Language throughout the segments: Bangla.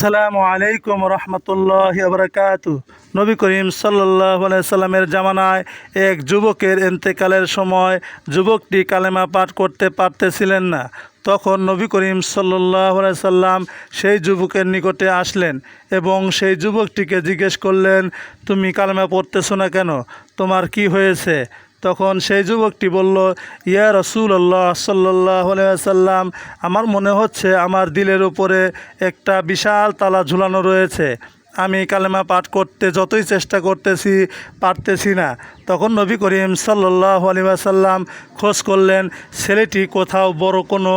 আসসালামু আলাইকুম রহমতুল্লাহ বরকাত নবী করিম সাল্লাহ সাল্লামের জামানায় এক যুবকের এন্তেকালের সময় যুবকটি কালেমা পাঠ করতে পারতেছিলেন না। তখন নবী করিম সাল্লাহ সাল্লাম সেই যুবকের নিকটে আসলেন এবং সেই যুবকটিকে জিজ্ঞেস করলেন, তুমি কালেমা পড়তেছো না কেন? তোমার কি হয়েছে? তখন সেই যুবকটি বলল, ইয়া রসুল আল্লাহ সাল্লাহ সাল্লাম আমার মনে হচ্ছে আমার দিলের উপরে একটা বিশাল তালা ঝুলানো রয়েছে। আমি কালেমা পাঠ করতে যতই চেষ্টা করতেছি, পারতেছি না। তখন নবী করিম সাল্লাহ আলিবাসাল্লাম খোঁজ করলেন, ছেলেটি কোথাও বড় কোনো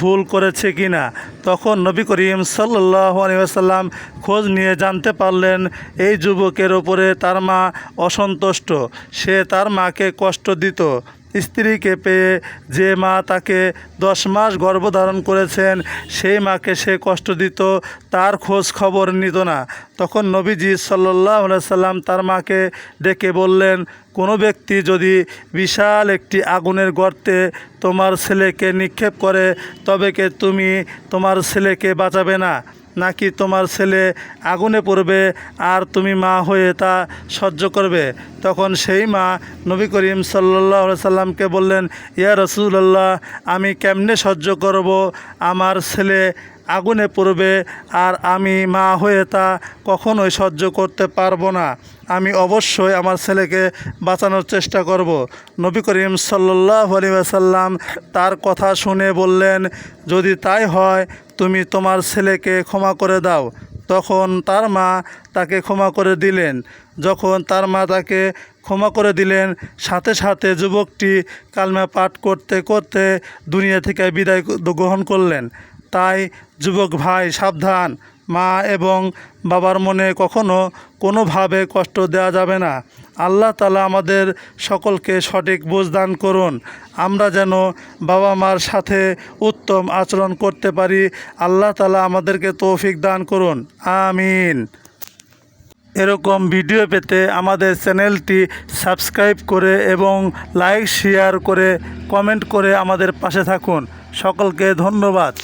ভুল করেছে কি না? তখন নবী করিম সাল্লাহ আলিবাসাল্লাম খোঁজ নিয়ে জানতে পারলেন, এই যুবকের ওপরে তার মা অসন্তুষ্ট। সে তার মাকে কষ্ট দিত। স্ত্রীকে পেয়ে যে মা তাকে দশ মাস গর্ভধারণ করেছেন, সেই মাকে সে কষ্ট দিত, তার খোঁজ খবর নিত না। তখন নবীজি সাল্লাহ সাল্লাম তার মাকে ডেকে বললেন কোনো ব্যক্তি যদি বিশাল একটি আগুনের গর্তে তোমার ছেলেকে নিক্ষেপ করে, তবে কে তুমি তোমার ছেলেকে বাঁচাবে না? নাকি তোমার ছেলে আগুনে পড়বে আর তুমি মা হয়ে তা সহ্য করবে? তখন সেই মা নবী করিম সাল্লাহ সাল্লামকে বললেন, ইয়া রসুল্লাহ আমি কেমনে সহ্য করব? আমার ছেলে আগুনে পড়বে আর আমি মা হয়ে তা কখনোই সহ্য করতে পারব না। আমি অবশ্যই আমার ছেলেকে বাঁচানোর চেষ্টা করব। নবী করিম সাল্লাহ আলিয়াসাল্লাম তার কথা শুনে বললেন, যদি তাই হয়, তুমি তোমার ছেলেকে ক্ষমা করে দাও। তখন তার মা তাকে ক্ষমা করে দিলেন। যখন তার মা তাকে ক্ষমা করে দিলেন, সাথে সাথে যুবকটি কালমা পাঠ করতে করতে দুনিয়া থেকে বিদায় গ্রহণ করলেন। তাই যুবক ভাই, সাবধান। মা এবং বাবার মনে কখনো কোনোভাবে কষ্ট দেওয়া যাবে না। আল্লাহ তালা আমাদের সকলকে সঠিক বুঝ দান করুন। আমরা যেন বাবা মার সাথে উত্তম আচরণ করতে পারি। আল্লাহ তালা আমাদেরকে তৌফিক দান করুন। আমিন। এরকম ভিডিও পেতে আমাদের চ্যানেলটি সাবস্ক্রাইব করে এবং লাইক, শেয়ার করে কমেন্ট করে আমাদের পাশে থাকুন। সকলকে ধন্যবাদ।